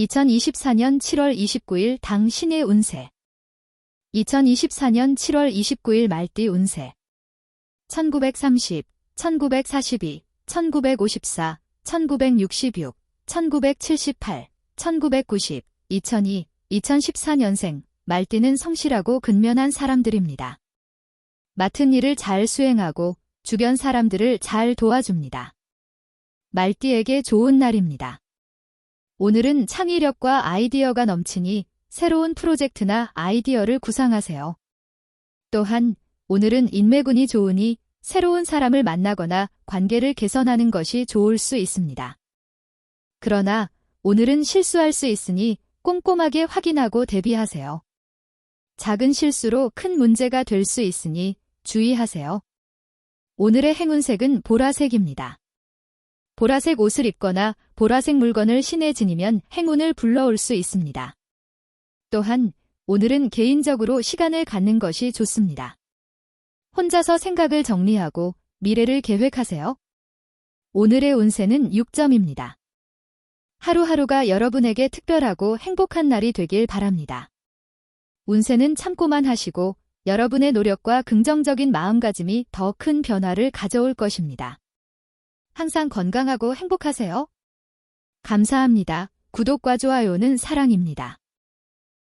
2024년 7월 29일 당 신의 운세 2024년 7월 29일 말띠 운세 1930, 1942, 1954, 1966, 1978, 1990, 2002, 2014년생 말띠는 성실하고 근면한 사람들입니다. 맡은 일을 잘 수행하고 주변 사람들을 잘 도와줍니다. 말띠에게 좋은 날입니다. 오늘은 창의력과 아이디어가 넘치니 새로운 프로젝트나 아이디어를 구상하세요. 또한 오늘은 인매군이 좋으니 새로운 사람을 만나거나 관계를 개선하는 것이 좋을 수 있습니다. 그러나 오늘은 실수할 수 있으니 꼼꼼하게 확인하고 대비하세요. 작은 실수로 큰 문제가 될 수 있으니 주의하세요. 오늘의 행운색은 보라색입니다. 보라색 옷을 입거나 보라색 물건을 신에 지니면 행운을 불러올 수 있습니다. 또한 오늘은 개인적으로 시간을 갖는 것이 좋습니다. 혼자서 생각을 정리하고 미래를 계획하세요. 오늘의 운세는 6점입니다. 하루하루가 여러분에게 특별하고 행복한 날이 되길 바랍니다. 운세는 참고만 하시고 여러분의 노력과 긍정적인 마음가짐이 더 큰 변화를 가져올 것입니다. 항상 건강하고 행복하세요. 감사합니다. 구독과 좋아요는 사랑입니다.